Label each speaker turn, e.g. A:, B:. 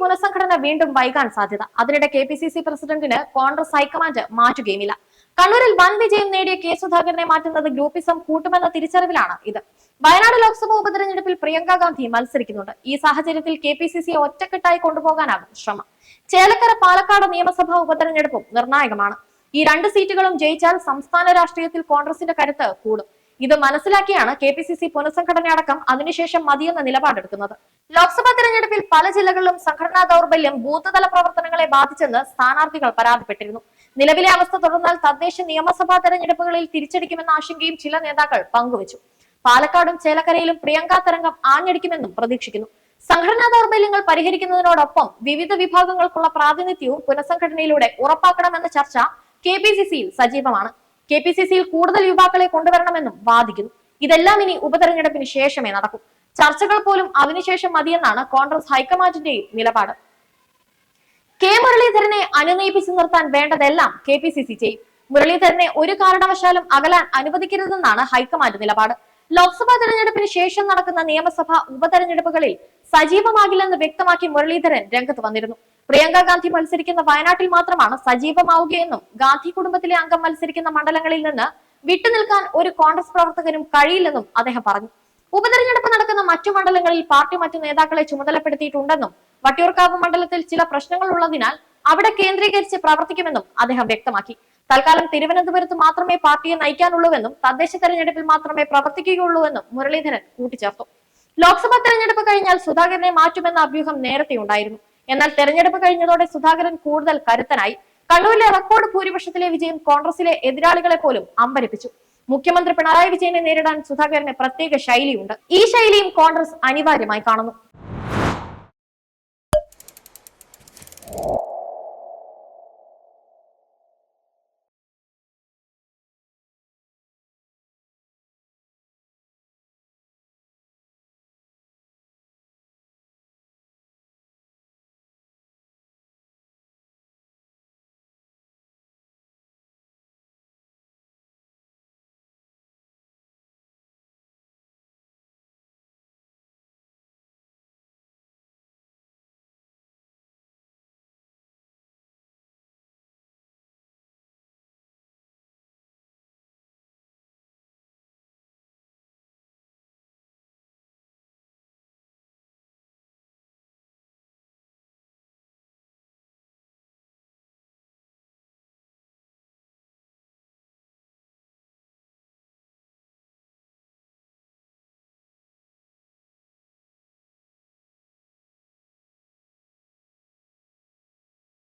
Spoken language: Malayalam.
A: പുനഃസംഘടന വീണ്ടും വൈകാൻ സാധ്യത. അതിനിടെ കെ പി സി സി പ്രസിഡന്റിന് കോൺഗ്രസ് ഹൈക്കമാൻഡ് മാറ്റുകയുമില്ല. കണ്ണൂരിൽ വൻ വിജയം നേടിയ കെ സുധാകരനെ മാറ്റുന്നത് ഗ്രൂപ്പിസം കൂട്ടുമെന്ന തിരിച്ചറിവിലാണ് ഇത്. വയനാട് ലോക്സഭാ ഉപതെരഞ്ഞെടുപ്പിൽ പ്രിയങ്ക ഗാന്ധി മത്സരിക്കുന്നുണ്ട്. ഈ സാഹചര്യത്തിൽ കെ പി സി സി ഒറ്റക്കെട്ടായി കൊണ്ടുപോകാനാകും ശ്രമം. ചേലക്കര പാലക്കാട് നിയമസഭാ ഉപതെരഞ്ഞെടുപ്പും നിർണായകമാണ്. ഈ രണ്ട് സീറ്റുകളും ജയിച്ചാൽ സംസ്ഥാന രാഷ്ട്രീയത്തിൽ കോൺഗ്രസിന്റെ കരുത്ത് കൂടും. ഇത് മനസ്സിലാക്കിയാണ് കെ പി സി സി പുനഃസംഘടന അടക്കം അതിനുശേഷം മതിയെന്ന നിലപാടെടുക്കുന്നത്. ലോക്സഭാ തെരഞ്ഞെടുപ്പിൽ പല ജില്ലകളിലും സംഘടനാ ദൗർബല്യം ബൂത്ത് തല പ്രവർത്തനങ്ങളെ ബാധിച്ചെന്ന് സ്ഥാനാർത്ഥികൾ പരാതിപ്പെട്ടിരുന്നു. നിലവിലെ അവസ്ഥ തുടർന്നാൽ തദ്ദേശ നിയമസഭാ തെരഞ്ഞെടുപ്പുകളിൽ തിരിച്ചടിക്കുമെന്ന ആശങ്കയും ചില നേതാക്കൾ പങ്കുവച്ചു. പാലക്കാടും ചേലക്കരയിലും പ്രിയങ്ക തരംഗം ആഞ്ഞടിക്കുമെന്നും പ്രതീക്ഷിക്കുന്നു. സംഘടനാ ദൗർബല്യങ്ങൾ പരിഹരിക്കുന്നതിനോടൊപ്പം വിവിധ വിഭാഗങ്ങൾക്കുള്ള പ്രാതിനിധ്യവും പുനഃസംഘടനയിലൂടെ ഉറപ്പാക്കണമെന്ന ചർച്ച കെ സജീവമാണ്. കെ പി സി സിയിൽ കൂടുതൽ യുവാക്കളെ കൊണ്ടുവരണമെന്നും വാദിക്കുന്നു. ഇതെല്ലാം ഇനി ഉപതെരഞ്ഞെടുപ്പിന് ശേഷമേ നടക്കൂ. ചർച്ചകൾ പോലും അതിനുശേഷം മതിയെന്നാണ് കോൺഗ്രസ് ഹൈക്കമാൻഡിന്റെയും നിലപാട്. കെ മുരളീധരനെ അനുനയിപ്പിച്ചു നിർത്താൻ വേണ്ടതെല്ലാം കെ പി സി സി ചെയ്യും. മുരളീധരനെ ഒരു കാരണവശാലും അകലാൻ അനുവദിക്കരുതെന്നാണ് ഹൈക്കമാൻഡ് നിലപാട്. ലോക്സഭാ തെരഞ്ഞെടുപ്പിന് ശേഷം നടക്കുന്ന നിയമസഭാ ഉപതെരഞ്ഞെടുപ്പുകളിൽ സജീവമാകില്ലെന്ന് വ്യക്തമാക്കി മുരളീധരൻ രംഗത്ത് വന്നിരുന്നു. പ്രിയങ്ക ഗാന്ധി മത്സരിക്കുന്ന വയനാട്ടിൽ മാത്രമാണ് സജീവമാവുകയെന്നും ഗാന്ധി കുടുംബത്തിലെ അംഗം മത്സരിക്കുന്ന മണ്ഡലങ്ങളിൽ നിന്ന് വിട്ടുനിൽക്കാൻ ഒരു കോൺഗ്രസ് പ്രവർത്തകനും കഴിയില്ലെന്നും അദ്ദേഹം പറഞ്ഞു. ഉപതെരഞ്ഞെടുപ്പ് നടക്കുന്ന മറ്റു മണ്ഡലങ്ങളിൽ പാർട്ടി മറ്റു നേതാക്കളെ ചുമതലപ്പെടുത്തിയിട്ടുണ്ടെന്നും വട്ടിയൂർക്കാവ് മണ്ഡലത്തിൽ ചില പ്രശ്നങ്ങൾ ഉള്ളതിനാൽ അവിടെ കേന്ദ്രീകരിച്ച് പ്രവർത്തിക്കുമെന്നും അദ്ദേഹം വ്യക്തമാക്കി. തൽക്കാലം തിരുവനന്തപുരത്ത് മാത്രമേ പാർട്ടിയെ നയിക്കാനുള്ളൂവെന്നും തദ്ദേശ തെരഞ്ഞെടുപ്പിൽ മാത്രമേ പ്രവർത്തിക്കുകയുള്ളൂവെന്നും മുരളീധരൻ കൂട്ടിച്ചേർത്തു. ലോക്സഭാ തെരഞ്ഞെടുപ്പ് കഴിഞ്ഞാൽ സുധാകരനെ മാറ്റുമെന്ന അഭ്യൂഹം നേരത്തെ ഉണ്ടായിരുന്നു എന്നാൽ തെരഞ്ഞെടുപ്പ് കഴിഞ്ഞതോടെ സുധാകരൻ കൂടുതൽ കരുത്തനായി. കണ്ണൂരിലെ റെക്കോർഡ് ഭൂരിപക്ഷത്തിലെ വിജയം കോൺഗ്രസിലെ എതിരാളികളെ പോലും അമ്പരപ്പിച്ചു. മുഖ്യമന്ത്രി പിണറായി വിജയനെ നേരിടാൻ സുധാകരന് പ്രത്യേക ശൈലിയുണ്ട്. ഈ ശൈലിയും കോൺഗ്രസ് അനിവാര്യമായി കാണുന്നു.